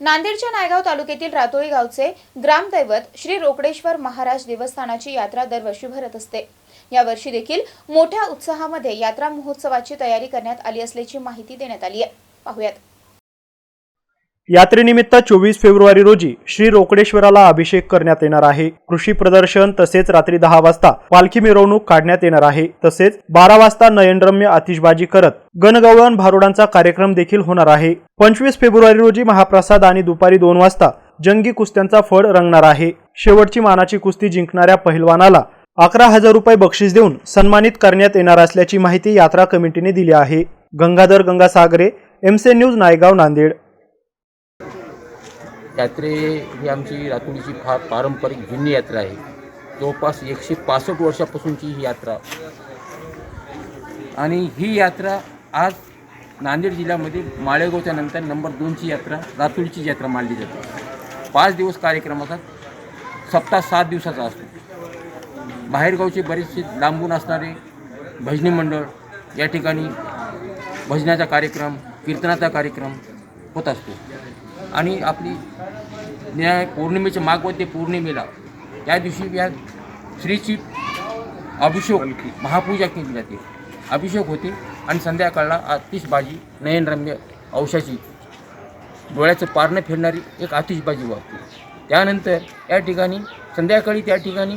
नांदेडच्या नायगाव तालुक्यातील रातोळी गावचे ग्रामदैवत श्री रोकडेश्वर महाराज देवस्थानाची यात्रा दरवर्षी भरत असते. यावर्षी देखील मोठ्या उत्साहामध्ये यात्रा महोत्सवाची तयारी करण्यात आली असल्याची माहिती देण्यात आली आहे. पाहुयात. यात्रेनिमित्त चोवीस फेब्रुवारी रोजी श्री रोकडेश्वराला अभिषेक करण्यात येणार आहे. कृषी प्रदर्शन तसेच रात्री दहा वाजता पालखी मिरवणूक काढण्यात येणार आहे. तसेच बारा वाजता नयनरम्य आतिषबाजी करत गणगवळण भारुडांचा कार्यक्रम देखील होणार आहे. पंचवीस फेब्रुवारी रोजी महाप्रसाद आणि दुपारी दोन वाजता जंगी कुस्त्यांचा फळ रंगणार आहे. शेवटची मानाची कुस्ती जिंकणाऱ्या पहिलवानाला अकरा हजार रुपये बक्षीस देऊन सन्मानित करण्यात येणार असल्याची माहिती यात्रा कमिटीने दिली आहे. गंगाधर गंगासागरे एमसे न्यूज नायगाव नांदेड. यात्रे ही आमची रातोडीची फार पारंपरिक जुनी यात्रा आहे. जवळपास एकशे पासष्ट वर्षापासूनची ही यात्रा. आणि ही यात्रा आज नांदेड जिल्ह्यामध्ये माळेगावच्या नंतर नंबर दोनची यात्रा रातोडीची यात्रा मानली जाते. पाच दिवस कार्यक्रम असतात सप्ताह सात दिवसाचा असतो. बाहेरगावचे बरेचसे लांबून असणारे भजनी मंडळ या ठिकाणी भजनाचा कार्यक्रम कीर्तनाचा कार्यक्रम होत असतो. आणि आपली न्याय पौर्णिमेच्या मागवते पौर्णिमेला. त्या दिवशी या श्रीची अभिषेक महापूजा केली जाते. अभिषेक होते आणि संध्याकाळला आतिषबाजी नयनरम्य औषाची डोळ्याचं पारणं फिरणारी एक आतिषबाजी वाजते त्यानंतर या ठिकाणी संध्याकाळी त्या ठिकाणी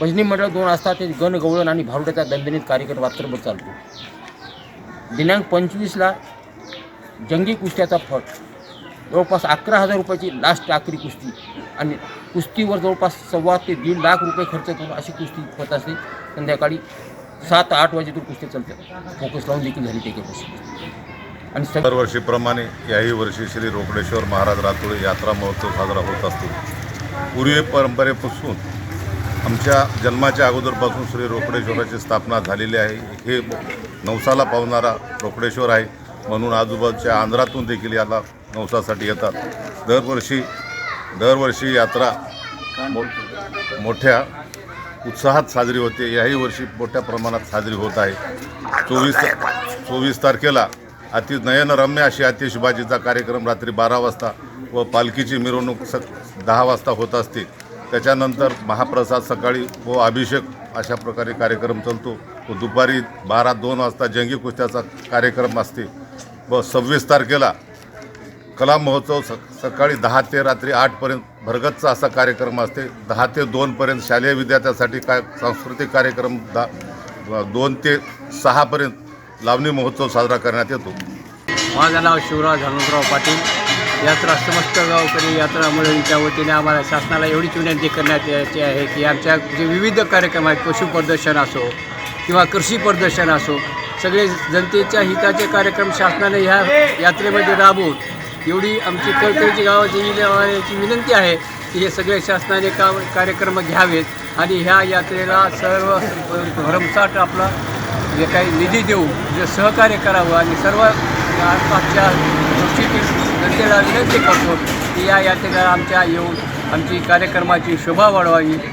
भजनी मंडळ दोन असतात ते गण गवळण आणि भारुड्याचा दणदणीत कार्यक्रम रात्रभर चालतो. दिनांक पंचवीसला जंगी कुस्त्याचा फट जवळपास अकरा हजार रुपयाची लास्ट आखरी कुस्ती. आणि कुस्तीवर जवळपास सव्वा ते दीड लाख रुपये खर्च करून अशी कुस्ती होत असते. संध्याकाळी सात आठ वाजेतून कुस्ती चालते. फोकस लावून देखील झाली त्याच्यापासून आणि दरवर्षीप्रमाणे याही वर्षी श्री रोकडेश्वर महाराज रातोळी यात्रा महोत्सव साजरा होत असतो. पूर्वी परंपरेपासून आमच्या जन्माच्या अगोदरपासून श्री रोकडेश्वराची स्थापना झालेली आहे. हे नवसाला पावणारा रोकडेश्वर आहे. म्हणून आजूबाजूच्या आंध्रातून देखील याला नवसासाठी येतात. दरवर्षी दरवर्षी यात्रा मो मोठ्या उत्साहात साजरी होते. याही वर्षी मोठ्या प्रमाणात साजरी होत आहे. चोवीस चोवीस तारखेला अति नयनरम्य अशी आतिषबाजीचा कार्यक्रम रात्री बारा वाजता व पालखीची मिरवणूक स दहा वाजता होत असते. त्याच्यानंतर महाप्रसाद सकाळी व अभिषेक अशा प्रकारे कार्यक्रम चालतो. व दुपारी बारा दोन वाजता जंगी कुस्त्याचा कार्यक्रम असते. व सव्वीस तारखेला कला महोत्सव स सकाळी दहा ते रात्री आठपर्यंत भरगतचा असा कार्यक्रम असते. दहा ते दोनपर्यंत शालेय विद्यार्थ्यासाठी काय सांस्कृतिक कार्यक्रम दा दोन ते सहापर्यंत लावणी महोत्सव साजरा करण्यात येतो. माझं नाव शिवराज हनुमंतराव पाटील. यात्रा समस्त गावकरी यात्रा मंडळींच्या वतीने आम्हाला शासनाला एवढीच विनंती करण्यात यायची आहे की आमच्या जे विविध कार्यक्रम आहेत पशु प्रदर्शन असो किंवा कृषी प्रदर्शन असो सगळे जनतेच्या हिताचे कार्यक्रम शासनाने ह्या यात्रेमध्ये राबवून एवढी आमची कळकळीची गावाची याची विनंती आहे की हे सगळे शासनाने का कार्यक्रम घ्यावेत आणि ह्या यात्रेला सर्व भरमसाठ आपला जे काही निधी देऊ जे सहकार्य करावं आणि सर्व आसपासच्या गोष्टीची जनतेला विनंती करतो की या यात्रेला आमच्या येऊन आमची कार्यक्रमाची शोभा वाढवावी.